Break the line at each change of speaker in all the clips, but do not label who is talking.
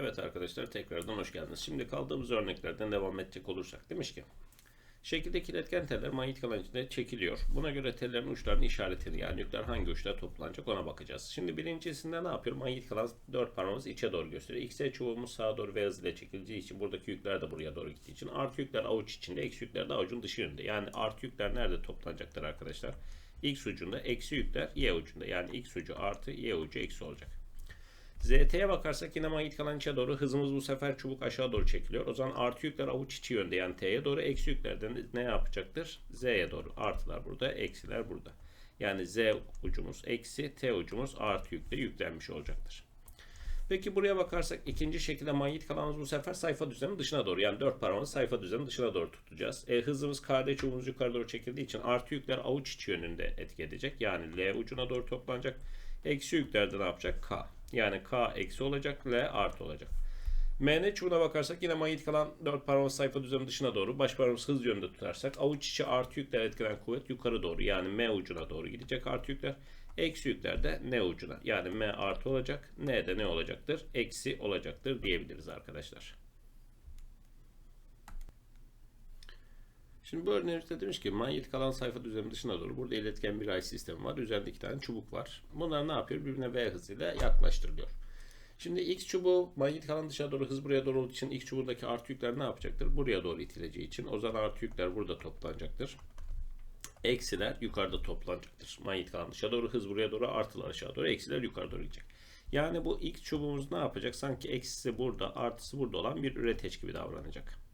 Evet arkadaşlar tekrardan hoş geldiniz. Şimdi kaldığımız örneklerden devam edecek olursak demiş ki Şekildeki iletken teller manyetik alan içinde çekiliyor. Buna göre tellerin uçlarının işaretini yani yükler hangi uçlara toplanacak ona bakacağız. Şimdi birincisinde ne yapıyor? Manyetik alan dört parmağımız içe doğru gösteriyor. X'e çubuğumuz sağa doğru ve hızıyla çekileceği için buradaki yükler de buraya doğru gittiği için artı yükler avuç içinde, eksi yükler de avucun dışı yönünde. Yani artı yükler nerede toplanacaktır arkadaşlar? X ucunda, eksi yükler Y ucunda. Yani X ucu artı, Y ucu eksi olacak. ZT'ye bakarsak yine manyetik alan içe doğru hızımız bu sefer çubuk aşağı doğru çekiliyor. O zaman artı yükler avuç içi yönde yani T'ye doğru eksi yüklerden ne yapacaktır? Z'ye doğru. Artılar burada, eksiler burada. Yani Z ucumuz eksi, T ucumuz artı yükle yüklenmiş olacaktır. Peki buraya bakarsak ikinci şekilde manyetik alanımız bu sefer sayfa düzeninin dışına doğru. Yani dört parmağımızı sayfa düzeninin dışına doğru tutacağız. E, hızımız KD çubuğumuz yukarı doğru çekildiği için artı yükler avuç içi yönünde etki edecek. Yani L ucuna doğru toplanacak. Eksi yüklerde ne yapacak? K. Yani K eksi olacak, L artı olacak. MN çubuğuna bakarsak yine manyetik alan 4 parmağımız sayfa düzeninin dışına doğru, baş parmağımız hız yönünde tutarsak avuç içi artı yükler etkilenen kuvvet yukarı doğru yani M ucuna doğru gidecek artı yükler. Eksi yükler de N ucuna yani M artı olacak, N de ne olacaktır? Eksi olacaktır diyebiliriz arkadaşlar. Şimdi bu örneğimizde demiş ki manyetik alan sayfa düzeni dışına doğru burada iletken bir ay sistemi var. Üzerinde iki tane çubuk var. Bunlar ne yapıyor? Birbirine V hızıyla yaklaştırılıyor. Şimdi X çubuğu manyetik alan dışına doğru hız buraya doğru olduğu için X çubuğundaki artı yükler ne yapacaktır? Buraya doğru itileceği için o zaman artı yükler burada toplanacaktır. Eksiler yukarıda toplanacaktır. Manyetik alan dışa doğru hız buraya doğru artılar aşağı doğru eksiler yukarı doğru gidecek. Yani bu X çubuğumuz ne yapacak? Sanki eksisi burada artısı burada olan bir üreteç gibi davranacak.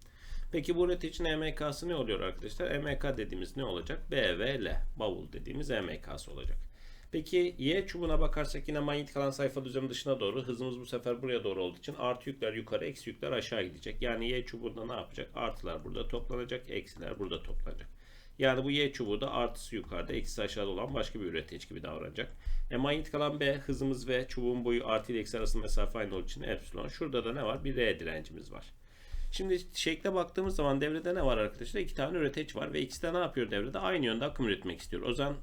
Peki bu üreticinin EMK'sı ne oluyor arkadaşlar? EMK dediğimiz ne olacak? B ve L. Bavul dediğimiz EMK'sı olacak. Peki Y çubuğuna bakarsak yine manyetik alan sayfa düzeni dışına doğru hızımız bu sefer buraya doğru olduğu için artı yükler yukarı eksi yükler aşağı gidecek. Yani Y çubuğunda ne yapacak? Artılar burada toplanacak eksiler burada toplanacak. Yani bu Y çubuğu da artısı yukarıda eksisi aşağıda olan başka bir üretici gibi davranacak. E, manyetik alan B hızımız ve çubuğun boyu artı ile eksi arasında mesafe aynı olduğu için epsilon. Şurada da ne var? Bir R direncimiz var. Şimdi şekle baktığımız zaman devrede ne var arkadaşlar? İki tane üreteç var ve ikisi de ne yapıyor devrede? Aynı yönde akım üretmek istiyor. O zaman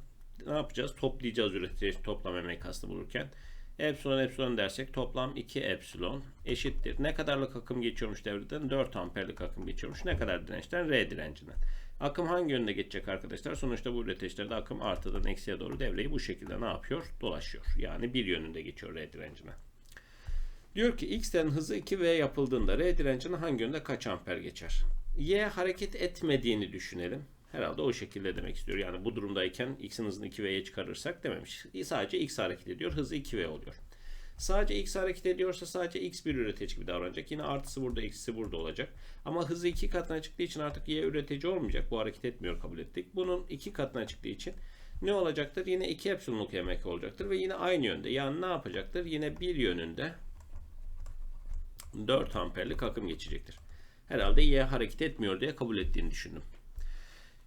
ne yapacağız? Toplayacağız üreteç toplam emek kastı bulurken. Epsilon epsilon dersek toplam 2 epsilon eşittir. Ne kadarlık akım geçiyormuş devreden? 4 amperlik akım geçiyormuş. Ne kadar dirençten? R direncinden. Akım hangi yönde geçecek arkadaşlar? Sonuçta bu üreteçlerde akım artıdan eksiye doğru devreyi bu şekilde ne yapıyor? Dolaşıyor. Yani bir yönünde geçiyor R direncine. Diyor ki x'ten hızı 2v yapıldığında R direncine hangi yönde kaç amper geçer? Y hareket etmediğini düşünelim. Herhalde o şekilde demek istiyor. Yani bu durumdayken x'in hızını 2v'ye çıkarırsak dememiş. Sadece x hareket ediyor. Hızı 2v oluyor. Sadece x hareket ediyorsa sadece x bir üretici gibi davranacak. Yine artısı burada, eksisi burada olacak. Ama hızı iki katına çıktığı için artık y üretici olmayacak. Bu hareket etmiyor kabul ettik. Bunun iki katına çıktığı için ne olacaktır? Yine 2 epsilonluk emek olacaktır ve yine aynı yönde. Yani ne yapacaktır? Yine bir yönünde 4 amperlik akım geçecektir. Herhalde Y hareket etmiyor diye kabul ettiğini düşündüm.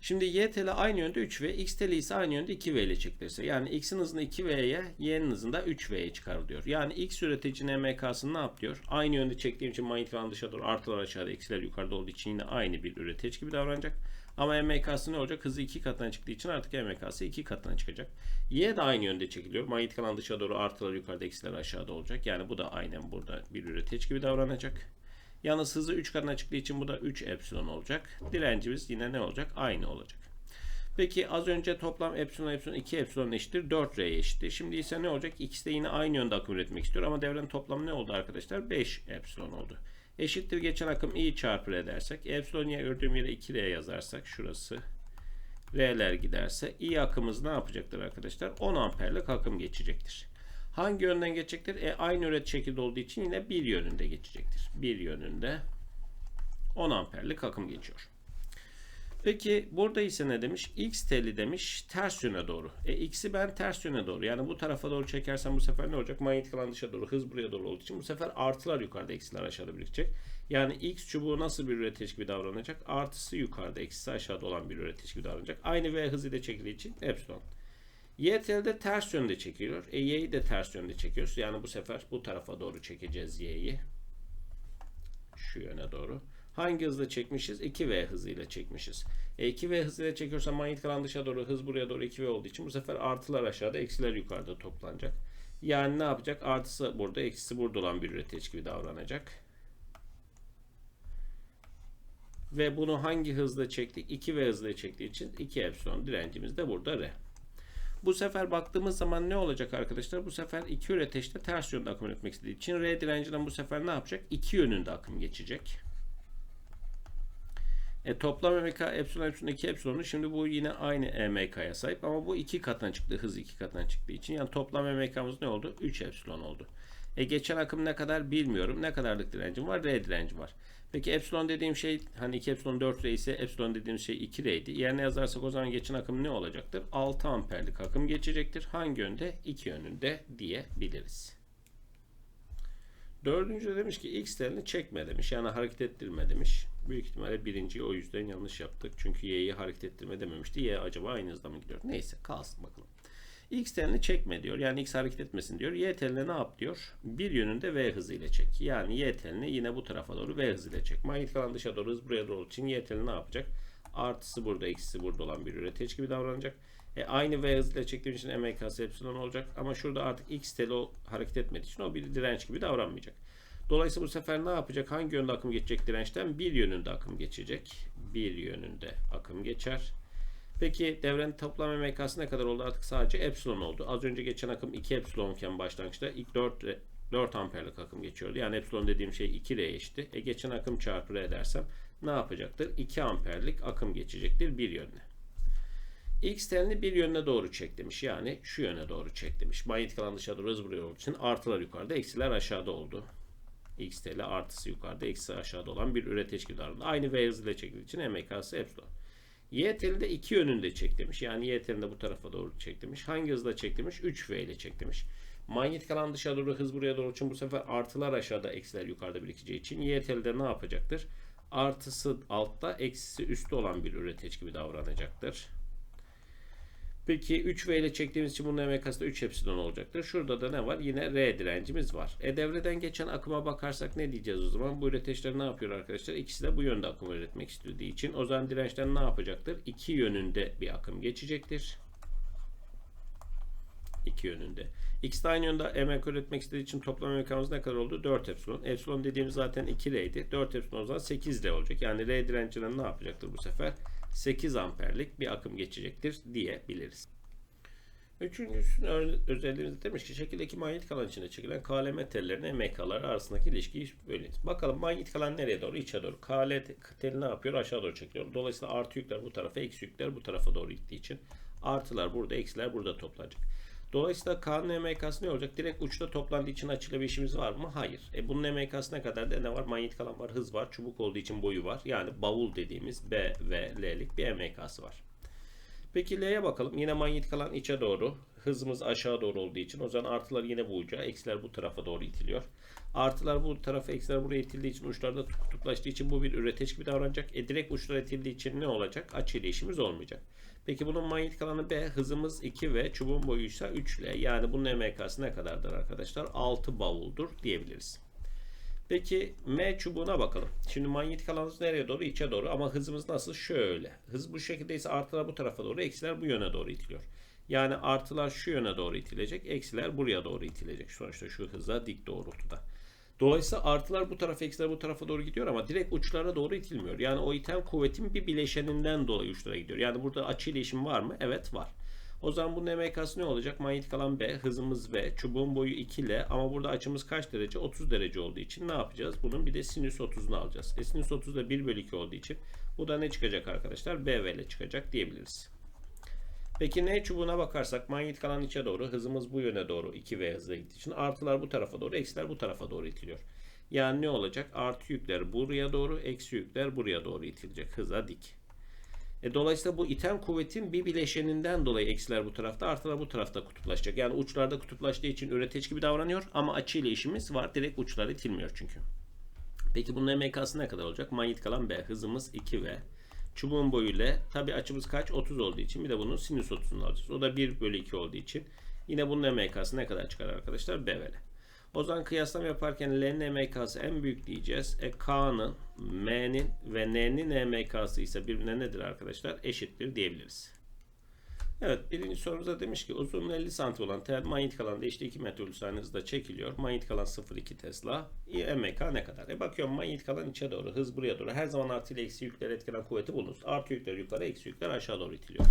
Şimdi Y teli aynı yönde 3V, X teli ise aynı yönde 2V ile çekilirse. Yani X'in hızını 2V'ye, Y'nin hızını da 3V'ye çıkarılıyor. Yani X üreticinin MK'sını ne yapıyor? Aynı yönde çektiğim için manyetik alan dışa doğru artılar aşağıda, eksiler yukarıda olduğu için yine aynı bir üretici gibi davranacak. Ama MK'sı ne olacak? Hızı 2 katına çıktığı için artık MK'sı 2 katına çıkacak. Y de aynı yönde çekiliyor. Manyetik alan dışa doğru artılar yukarıda, eksiler aşağıda olacak. Yani bu da aynen burada bir üretici gibi davranacak. Yalnız hızı 3 katına çıktığı için bu da 3 epsilon olacak. Direncimiz yine ne olacak? Aynı olacak. Peki az önce toplam epsilon epsilon 2 epsilon eşittir 4 r eşittir. Şimdi ise ne olacak? İkisi de yine aynı yönde akım üretmek istiyor ama devrenin toplamı ne oldu arkadaşlar? 5 epsilon oldu. Eşittir geçen akım i çarpı r dersek. Epsilon ya gördüğüm yere 2r yazarsak şurası r'ler giderse i akımız ne yapacaktır arkadaşlar? 10 amperlik akım geçecektir. Hangi yönden geçecektir? E, aynı üret şekilde olduğu için yine bir yönünde geçecektir. Bir yönünde 10 amperlik akım geçiyor. Peki burada ise ne demiş? X teli demiş ters yöne doğru. E x'i ben ters yöne doğru. Yani bu tarafa doğru çekersem bu sefer ne olacak? Manyetik alan dışa doğru. Hız buraya doğru olduğu için bu sefer artılar yukarıda eksiler aşağıda birikecek. Yani x çubuğu nasıl bir üretici gibi davranacak? Artısı yukarıda eksisi aşağıda olan bir üretici gibi davranacak. Aynı v hızıyla çekildiği için epsilon. Y telde ters yönde çekiliyor. E y'yi de ters yönde çekiyoruz. Yani bu sefer bu tarafa doğru çekeceğiz y'yi. Şu yöne doğru. Hangi hızla çekmişiz? 2V hızıyla çekmişiz. E 2V hızıyla çekiyorsam manyetik alan dışa doğru hız buraya doğru 2V olduğu için bu sefer artılar aşağıda eksiler yukarıda toplanacak. Yani ne yapacak? Artısı burada, eksisi burada olan bir üreteç gibi davranacak. Ve bunu hangi hızla çektik? 2V hızla çektiği için 2 epsilon direncimiz de burada R. Bu sefer baktığımız zaman ne olacak arkadaşlar? Bu sefer iki üreteçte ters yönde akım üretmek istediği için R direncinden bu sefer ne yapacak? İki yönünde akım geçecek. E, toplam EMK epsilon epsilon 2 epsilonu şimdi bu yine aynı EMK'ya sahip ama bu iki katına çıktı. Hız iki katına çıktığı için. Yani toplam EMK'mız ne oldu? 3 epsilon oldu. E, geçen akım ne kadar bilmiyorum. Ne kadarlık direncim var? R direnci var. Peki epsilon dediğim şey hani 2 epsilon 4 R ise epsilon dediğim şey 2 R'ydi. Yerine yazarsak o zaman geçen akım ne olacaktır? 6 amperlik akım geçecektir. Hangi yönde? İki yönünde diyebiliriz. Dördüncü demiş ki x telini çekme demiş. Yani hareket ettirme demiş. Büyük ihtimalle birinciyi o yüzden yanlış yaptık. Çünkü y'yi hareket ettirme dememişti. y acaba aynı hızda mı gidiyor? Neyse kalsın bakalım. X telini çekme diyor. Yani x hareket etmesin diyor. Y teline ne yap diyor? Bir yönünde v hızıyla çek. Yani y telini yine bu tarafa doğru v hızıyla çek. Manyetik alan dışa doğru hız buraya doğru için y telini ne yapacak? Artısı burada, eksisi burada olan bir üreteç gibi davranacak. E, aynı v hızıyla çektiğim için MKS epsilon olacak. Ama şurada artık x teli o hareket etmediği için o bir direnç gibi davranmayacak. Dolayısıyla bu sefer ne yapacak? Hangi yönde akım geçecek dirençten? Bir yönünde akım geçecek. Bir yönünde akım geçer. Peki devrenin toplam MK'sı ne kadar oldu? Artık sadece epsilon oldu. Az önce geçen akım 2 epsilonken başlangıçta ilk 4 4 amperlik akım geçiyordu. Yani epsilon dediğim şey 2 R eşitti. E geçen akım çarpı R dersem ne yapacaktır? 2 amperlik akım geçecektir bir yönüne. X telini bir yönüne doğru çek demiş. Yani şu yöne doğru çek demiş. Manyetik alan dışarıda hız buraya olduğu için artılar yukarıda, eksiler aşağıda oldu. X teli artısı yukarıda, eksi aşağıda olan bir üreteç gibi davrandı. Aynı V hızıyla çekildiği için MK'sı epsilon. Y teli de iki yönünde çek demiş. Yani Y telini de bu tarafa doğru çek demiş. Hangi hızla çek demiş? 3V ile çek demiş. Manyetik alan dışarıda doğru hız buraya doğru için bu sefer artılar aşağıda, eksiler yukarıda birikeceği için Y teli de ne yapacaktır? Artısı altta, eksisi üstte olan bir üreteç gibi davranacaktır. Peki 3V ile çektiğimiz için bunun MK'sı da 3 epsilon olacaktır. Şurada da ne var? Yine R direncimiz var. E devreden geçen akıma bakarsak ne diyeceğiz o zaman? Bu üreteçler ne yapıyor arkadaşlar? İkisi de bu yönde akım üretmek istediği için. O zaman dirençler ne yapacaktır? İki yönünde bir akım geçecektir. İki yönünde. X de aynı yönde emek üretmek istediği için toplam emekamız ne kadar oldu? 4 epsilon. Epsilon dediğimiz zaten 2 R'ydi. 4 epsilon o zaman 8 R olacak. Yani R direncinden ne yapacaktır bu sefer? 8 amperlik bir akım geçecektir diyebiliriz. Üçüncüsünün özelliğimiz demiş ki şekildeki manyetik alan içinde çekilen KLM tellerinin MK'ları arasındaki ilişkiyi böyle. Bakalım manyetik alan nereye doğru? İçe doğru. KL teli ne yapıyor? Aşağı doğru çekiyor. Dolayısıyla artı yükler bu tarafa, eksi yükler bu tarafa doğru gittiği için artılar burada, eksiler burada toplanacak. Dolayısıyla K'nın MK'sı ne olacak? Direkt uçta toplandığı için açıyla bir işimiz var mı? Hayır. E bunun MK'sı ne kadar da ne var? Manyetik alan var, hız var, çubuk olduğu için boyu var. Yani bavul dediğimiz B ve L'lik bir MK'sı var. Peki L'ye bakalım. Yine manyetik alan içe doğru. Hızımız aşağı doğru olduğu için o zaman artılar yine bu uca, eksiler bu tarafa doğru itiliyor. Artılar bu tarafa, eksiler buraya itildiği için uçlarda kutuplaştığı için bu bir üreteç gibi davranacak. E direkt uçlara itildiği için ne olacak? Açı ile işimiz olmayacak. Peki bunun manyetik alanı B, hızımız 2 ve çubuğun boyuysa 3 L. Yani bunun MK'sı ne kadardır arkadaşlar? 6 bavuldur diyebiliriz. Peki M çubuğuna bakalım. Şimdi manyetik alanımız nereye doğru? İçe doğru ama hızımız nasıl? Şöyle. Hız bu şekilde ise artılar bu tarafa doğru, eksiler bu yöne doğru itiliyor. Yani artılar şu yöne doğru itilecek, eksiler buraya doğru itilecek. Sonuçta şu hıza dik doğrultuda. Dolayısıyla artılar bu tarafa, eksiler bu tarafa doğru gidiyor ama direkt uçlara doğru itilmiyor. Yani o iten kuvvetin bir bileşeninden dolayı uçlara gidiyor. Yani burada açı iletişim var mı? Evet var. O zaman bunun MK'sı ne olacak? Manyetik alan B, hızımız V, çubuğun boyu 2 L ama burada açımız kaç derece? 30 derece olduğu için ne yapacağız? Bunun bir de sinüs 30'unu alacağız. E sinüs 30 da 1 bölü 2 olduğu için bu da ne çıkacak arkadaşlar? BV ile çıkacak diyebiliriz. Peki N çubuğuna bakarsak manyetik alan içe doğru hızımız bu yöne doğru 2V hızla gittiği için artılar bu tarafa doğru eksiler bu tarafa doğru itiliyor. Yani ne olacak? Artı yükler buraya doğru eksi yükler buraya doğru itilecek hıza dik. E, dolayısıyla bu iten kuvvetin bir bileşeninden dolayı eksiler bu tarafta artılar bu tarafta kutuplaşacak. Yani uçlarda kutuplaştığı için üreteç gibi davranıyor ama açı ile işimiz var. Direkt uçlar itilmiyor çünkü. Peki bunun MK'sı ne kadar olacak? Manyetik alan B hızımız 2V. Çubuğun boyuyla tabi açımız kaç? 30 olduğu için bir de bunun sinüs 30'unu alacağız. O da 1 bölü 2 olduğu için yine bunun MK'sı ne kadar çıkar arkadaşlar? BVL. O zaman kıyaslama yaparken L'nin MK'sı en büyük diyeceğiz. E K'nın, M'nin ve N'nin MK'sı ise birbirine nedir arkadaşlar? Eşittir diyebiliriz. Evet birinci sorumuza demiş ki uzunluğu 50 santim olan tel manyetik alanda işte 2 metre saniye hızla çekiliyor. Manyetik alan 0,2 Tesla. MK ne kadar? E bakıyorum manyetik alan içe doğru, hız buraya doğru. Her zaman artı ile eksi yükler etkilenen kuvveti bulunuz. Artı yükler yukarı, eksi yükler aşağı doğru itiliyor.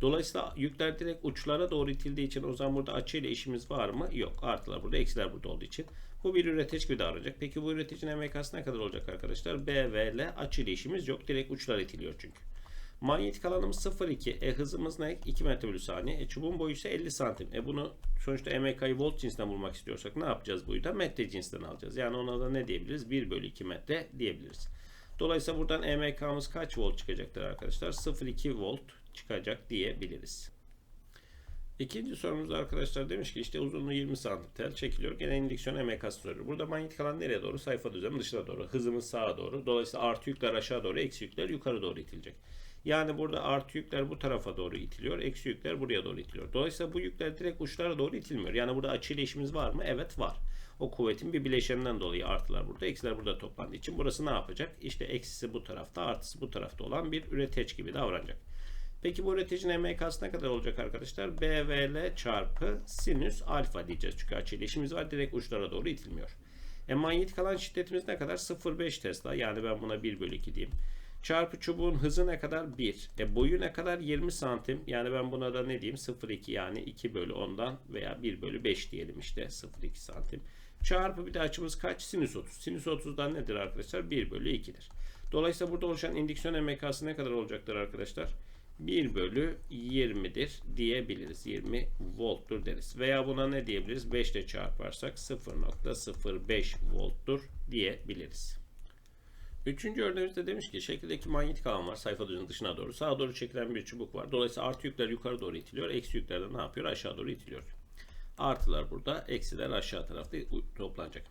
Dolayısıyla yükler direkt uçlara doğru itildiği için o zaman burada açı ile işimiz var mı? Yok. Artılar burada, eksiler burada olduğu için. Bu bir üretici gibi davranacak. Peki bu üreticinin MK'sı ne kadar olacak arkadaşlar? B, V ile açı ile işimiz yok. Direkt uçlar itiliyor çünkü. Manyetik alanımız 0,2. E hızımız ne? 2 metre bölü saniye. E çubuğun boyu ise 50 santim. E bunu sonuçta MK'yı volt cinsinden bulmak istiyorsak ne yapacağız boyu da? Metre cinsinden alacağız. Yani ona da ne diyebiliriz? 1 bölü 2 metre diyebiliriz. Dolayısıyla buradan EMK'mız kaç volt çıkacaktır arkadaşlar? 0,2 volt çıkacak diyebiliriz. İkinci sorumuz arkadaşlar demiş ki işte uzunluğu 20 santim tel çekiliyor. Gene indüksiyon EMK'sı soruyor. Burada manyetik alan nereye doğru? Sayfa düzlemi dışına doğru. Hızımız sağa doğru. Dolayısıyla artı yükler aşağı doğru, eksi yükler yukarı doğru itilecek. Yani burada artı yükler bu tarafa doğru itiliyor. Eksi yükler buraya doğru itiliyor. Dolayısıyla bu yükler direkt uçlara doğru itilmiyor. Yani burada açı ile işimiz var mı? Evet var. O kuvvetin bir bileşeninden dolayı artılar burada, eksiler burada toplandığı için burası ne yapacak? İşte eksisi bu tarafta, artısı bu tarafta olan bir üreteç gibi davranacak. Peki bu üreticinin MK'sı ne kadar olacak arkadaşlar? BVL çarpı sinüs alfa diyeceğiz. Çünkü açı ile işimiz var. Direkt uçlara doğru itilmiyor. E manyetik alan şiddetimiz ne kadar? 0,5 Tesla. Yani ben buna 1 bölü 2 diyeyim. Çarpı çubuğun hızı ne kadar? 1. E boyu ne kadar? 20 santim. Yani ben buna da ne diyeyim? 0,2 yani 2 bölü 10'dan veya 1 bölü 5 diyelim işte. 0,2 santim. Çarpı bir de açımız kaç? Sinüs 30. Sinüs 30'dan nedir arkadaşlar? 1 bölü 2'dir. Dolayısıyla burada oluşan indüksiyon MK'sı ne kadar olacaktır arkadaşlar? 1 bölü 20'dir diyebiliriz. 20 volttur deriz. Veya buna ne diyebiliriz? 5 ile çarparsak 0.05 volttur diyebiliriz. Üçüncü örneğimizde demiş ki şekildeki manyetik alan var sayfa dışına doğru. Sağa doğru çekilen bir çubuk var. Dolayısıyla artı yükler yukarı doğru itiliyor. Eksi yükler de ne yapıyor? Aşağı doğru itiliyor. Artılar burada, eksiler aşağı tarafta toplanacak.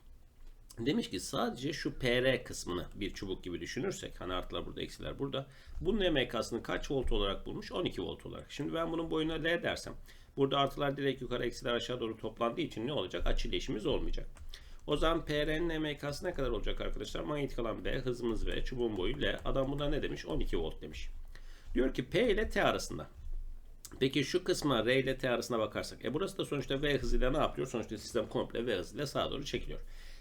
Demiş ki sadece şu PR kısmını bir çubuk gibi düşünürsek hani artılar burada eksiler burada. Bunun MK'sını kaç volt olarak bulmuş? 12 volt olarak. Şimdi ben bunun boyuna L dersem burada artılar direkt yukarı eksiler aşağı doğru toplandığı için ne olacak? Açı işimiz olmayacak. O zaman PR'nin MK'sı ne kadar olacak arkadaşlar? Manyetik alan B, hızımız V, çubuğun boyu L. Adam buna ne demiş? 12 volt demiş. Diyor ki P ile T arasında. Peki şu kısma R ile T arasına bakarsak. E burası da sonuçta V hızıyla ne yapıyor? Sonuçta sistem komple V hızıyla sağa doğru çekiliyor.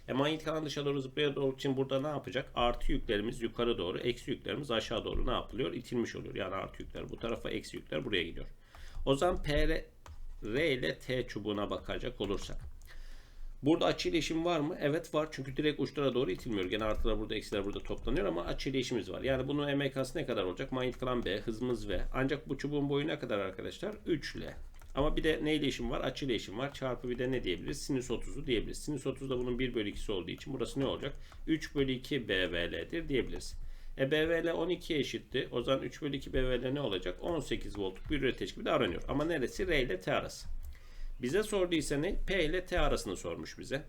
E manyetik alan dışa doğru zıplaya doğru için burada ne yapacak? Artı yüklerimiz yukarı doğru, eksi yüklerimiz aşağı doğru ne yapılıyor? İtilmiş oluyor. Yani artı yükler bu tarafa, eksi yükler buraya gidiyor. O zaman P, R ile T çubuğuna bakacak olursak. Burada açı iletişim var mı? Evet var. Çünkü direkt uçlara doğru itilmiyor. Gene artılar burada, eksiler burada toplanıyor ama açı iletişimimiz var. Yani bunun MK'sı ne kadar olacak? Manyetik alan B, hızımız V. Ancak bu çubuğun boyu ne kadar arkadaşlar? 3 ile. Ama bir de ne ile işim var? Açı ile işim var. Çarpı bir de ne diyebiliriz? Sinüs 30'u diyebiliriz. Sinüs 30 da bunun 1 bölü 2'si olduğu için burası ne olacak? 3 bölü 2 BVL'dir diyebiliriz. E BVL 12 eşitti. O zaman 3 bölü 2 BVL ne olacak? 18 voltluk bir üretici gibi davranıyor. Ama neresi? R ile T arası. Bize sorduysa ne? P ile T arasını sormuş bize.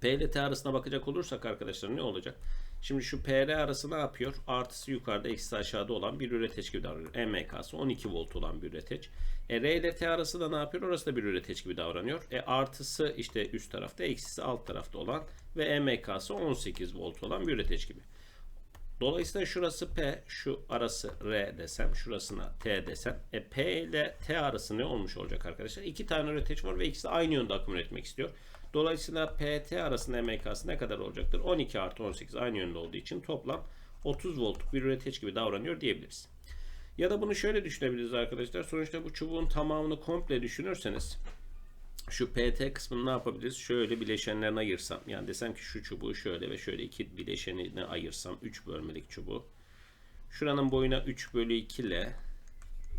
P ile T arasına bakacak olursak arkadaşlar ne olacak? Şimdi şu PR arası ne yapıyor? Artısı yukarıda, eksisi aşağıda olan bir üreteç gibi davranıyor. MK'sı 12 volt olan bir üreteç. E, R ile T arası da ne yapıyor? Orası da bir üreteç gibi davranıyor. E, artısı işte üst tarafta, eksisi alt tarafta olan ve MK'sı 18 volt olan bir üreteç gibi. Dolayısıyla şurası P, şu arası R desem, şurasına T desem. E, P ile T arası ne olmuş olacak arkadaşlar? İki tane üreteç var ve ikisi aynı yönde akım üretmek istiyor. Dolayısıyla PT arasında MK'sı ne kadar olacaktır? 12 artı 18 aynı yönde olduğu için toplam 30 voltluk bir üreteç gibi davranıyor diyebiliriz. Ya da bunu şöyle düşünebiliriz arkadaşlar. Sonuçta bu çubuğun tamamını komple düşünürseniz şu PT kısmını ne yapabiliriz? Şöyle bileşenlerine ayırsam. Yani desem ki şu çubuğu şöyle ve şöyle iki bileşenine ayırsam. 3 bölmelik çubuğu. Şuranın boyuna 3 bölü 2 ile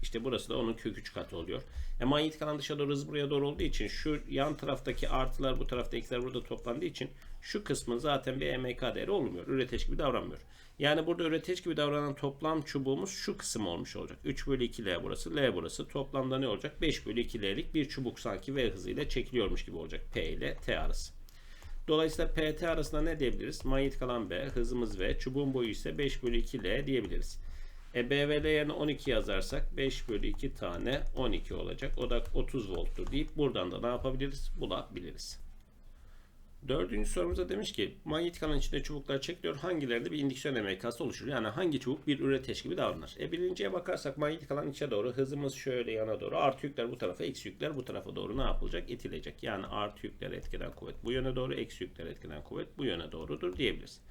işte burası da onun kök 3 katı oluyor. E manyetik alan dışa doğru hız buraya doğru olduğu için şu yan taraftaki artılar bu tarafta eksiler burada toplandığı için şu kısmın zaten bir MK değeri olmuyor. Üreteç gibi davranmıyor. Yani burada üreteç gibi davranan toplam çubuğumuz şu kısım olmuş olacak. 3 bölü 2 L burası, L burası. Toplamda ne olacak? 5 bölü 2 L'lik bir çubuk sanki V hızıyla çekiliyormuş gibi olacak. P ile T arası. Dolayısıyla PT arasında ne diyebiliriz? Manyetik alan B, hızımız V, çubuğun boyu ise 5 bölü 2 L diyebiliriz. E BVL yerine 12 yazarsak 5 bölü 2 tane 12 olacak. O da 30 volttur deyip buradan da ne yapabiliriz? Bulabiliriz. Dördüncü sorumuzda demiş ki manyetik alan içinde çubuklar çekiliyor. Hangilerinde bir indüksiyon emekası oluşur? Yani hangi çubuk bir üreteç gibi davranır? E birinciye bakarsak manyetik alan içe doğru hızımız şöyle yana doğru. Artı yükler bu tarafa, eksi yükler bu tarafa doğru ne yapılacak? İtilecek. Yani artı yükler etkeden kuvvet bu yöne doğru, eksi yükler etkeden kuvvet bu yöne doğrudur diyebiliriz.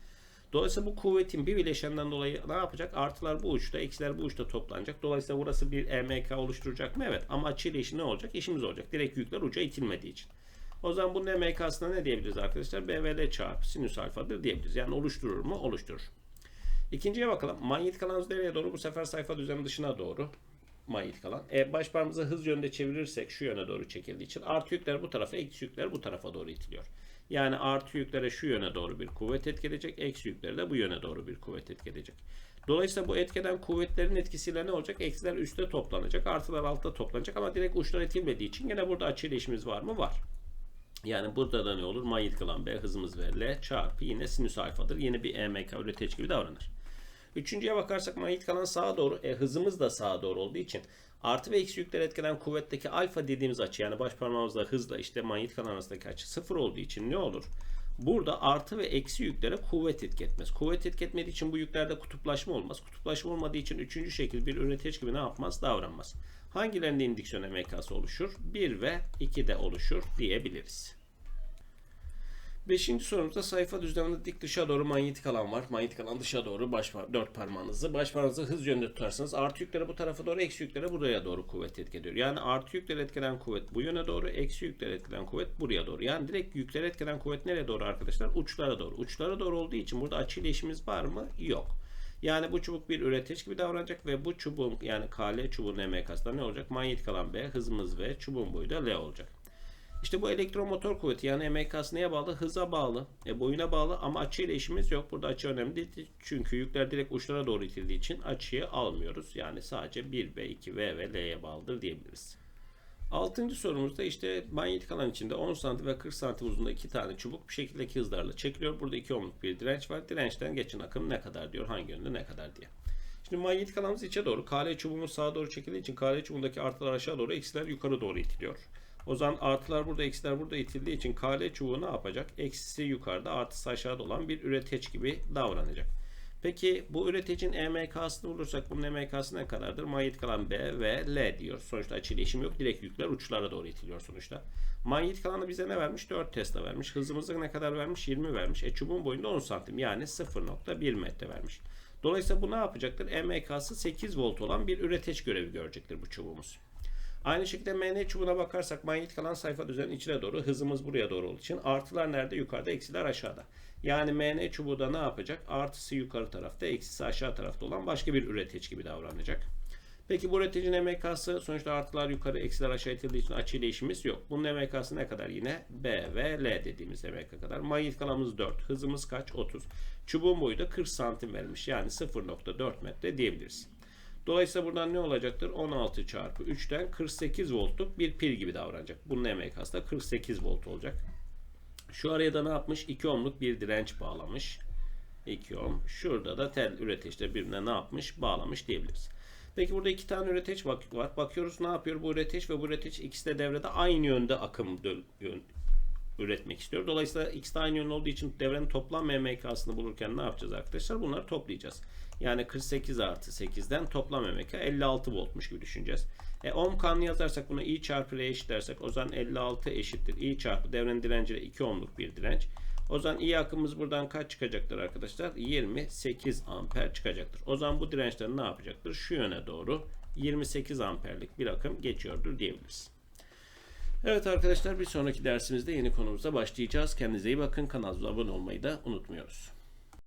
Dolayısıyla bu kuvvetin bir bileşenden dolayı ne yapacak? Artılar bu uçta, eksiler bu uçta toplanacak. Dolayısıyla burası bir EMK oluşturacak mı? Evet. Ama açıyla işi ne olacak? İşimiz olacak. Direkt yükler uca itilmediği için. O zaman bunun MK'sına ne diyebiliriz arkadaşlar? BVL çarpı sinüs alfadır diyebiliriz. Yani oluşturur mu? Oluşturur. İkinciye bakalım. Manyetik alanımız nereye doğru? Bu sefer sayfa düzeni dışına doğru. Manyetik alan. E, baş parmağımızı hız yönde çevirirsek şu yöne doğru çekildiği için artı yükler bu tarafa, eksi yükler bu tarafa doğru itiliyor. Yani artı yüklere şu yöne doğru bir kuvvet etkileyecek, eksi yüklere de bu yöne doğru bir kuvvet etkileyecek. Dolayısıyla bu etkeden kuvvetlerin etkisiyle ne olacak? Eksiler üstte toplanacak, artılar altta toplanacak ama direkt uçlar etkilmediği için yine burada açıyla işimiz var mı? Var. Yani burada da ne olur? Manyetik alan B hızımız ve L çarpı yine sinüs alfadır. Yine bir EMK üreteç gibi davranır. Üçüncüye bakarsak manyetik alan sağa doğru. E, hızımız da sağa doğru olduğu için artı ve eksi yükler etkilenen kuvvetteki alfa dediğimiz açı yani baş parmağımızla hızla işte manyetik alan arasındaki açı sıfır olduğu için ne olur? Burada artı ve eksi yüklere kuvvet etki etmez. Kuvvet etki etmediği için bu yüklerde kutuplaşma olmaz. Kutuplaşma olmadığı için üçüncü şekil bir üreteç gibi ne yapmaz? Davranmaz. Hangilerinde indüksiyon MK'sı oluşur? 1 ve 2 de oluşur diyebiliriz. Beşinci sorumuzda sayfa düzleminde dik dışa doğru manyetik alan var. Manyetik alan dışa doğru baş dört parmağınızı. Baş parmağınızı hız yönünde tutarsanız artı yüklere bu tarafa doğru, eksi yüklere buraya doğru kuvvet etki ediyor. Yani artı yüklere etkilen kuvvet bu yöne doğru, eksi yüklere etkilen kuvvet buraya doğru. Yani direkt yüklere etkilen kuvvet nereye doğru arkadaşlar? Uçlara doğru. Uçlara doğru olduğu için burada açıyla işimiz var mı? Yok. Yani bu çubuk bir üreteç gibi davranacak ve bu çubuğun yani KL çubuğun MK'sında ne olacak? Manyetik alan B, hızımız V, çubuğun boyu da L olacak. İşte bu elektromotor kuvveti yani MK'sı neye bağlı? Hıza bağlı, e, boyuna bağlı ama açıyla işimiz yok. Burada açı önemli değil. Çünkü yükler direkt uçlara doğru itildiği için açıyı almıyoruz. Yani sadece 1 ve 2 V ve L'ye bağlıdır diyebiliriz. Altıncı sorumuzda işte manyetik alan içinde 10 santim ve 40 santim uzunluğunda iki tane çubuk bir şekildeki hızlarla çekiliyor. Burada 2 ohmluk bir direnç var. Dirençten geçen akım ne kadar diyor, hangi yönde ne kadar diye. Şimdi manyetik alanımız içe doğru. KL çubuğumuz sağa doğru çekildiği için KL çubuğundaki artılar aşağı doğru, eksiler yukarı doğru itiliyor. O zaman artılar burada, eksiler burada itildiği için KL çubuğu ne yapacak? Eksisi yukarıda, artısı aşağıda olan bir üreteç gibi davranacak. Peki bu üreticinin EMK'sını bulursak bunun EMK'sı ne kadardır? Manyetik alan B ve L diyor. Sonuçta açıyla işim yok. Direkt yükler uçlara doğru itiliyor sonuçta. Manyetik alanı bize ne vermiş? 4 Tesla vermiş. Hızımızı ne kadar vermiş? 20 vermiş. E çubuğun boyunda 10 santim yani 0.1 metre vermiş. Dolayısıyla bu ne yapacaktır? EMK'sı 8 volt olan bir üreteç görevi görecektir bu çubuğumuz. Aynı şekilde MN çubuğuna bakarsak manyetik alan sayfa düzeninin içine doğru hızımız buraya doğru olduğu için artılar nerede? Yukarıda, eksiler aşağıda. Yani MN çubuğu da ne yapacak? Artısı yukarı tarafta, eksisi aşağı tarafta olan başka bir üreteç gibi davranacak. Peki bu üreticinin MK'sı sonuçta artılar yukarı, eksiler aşağı itildiği için açıyla işimiz yok. Bunun MK'sı ne kadar yine? B ve L dediğimiz MK kadar. Manyetik alanımız 4. Hızımız kaç? 30. Çubuğun boyu da 40 santim verilmiş. Yani 0.4 metre diyebiliriz. Dolayısıyla buradan ne olacaktır? 16 çarpı 3'ten 48 voltluk bir pil gibi davranacak. Bunun MK'sı da 48 volt olacak. Şu araya da ne yapmış? 2 ohmluk bir direnç bağlamış. 2 ohm. Şurada da tel üreteçleri birbirine ne yapmış? Bağlamış diyebiliriz. Peki burada iki tane üreteç var. Bakıyoruz ne yapıyor bu üreteç ve bu üreteç ikisi de devrede aynı yönde akım üretmek istiyor. Dolayısıyla x de aynı yönde olduğu için devrenin toplam MMK'sını bulurken ne yapacağız arkadaşlar? Bunları toplayacağız. Yani 48 artı 8'den toplam MMK 56 voltmuş gibi düşüneceğiz. E, ohm kanunu yazarsak bunu I çarpı R eşitlersek o zaman 56 eşittir. I çarpı devrenin direnci 2 ohmluk bir direnç. O zaman I akımımız buradan kaç çıkacaktır arkadaşlar? 28 amper çıkacaktır. O zaman bu dirençler ne yapacaktır? Şu yöne doğru 28 amperlik bir akım geçiyordur diyebiliriz. Evet arkadaşlar bir sonraki dersimizde yeni konumuza başlayacağız. Kendinize iyi bakın. Kanalımıza abone olmayı da unutmuyoruz.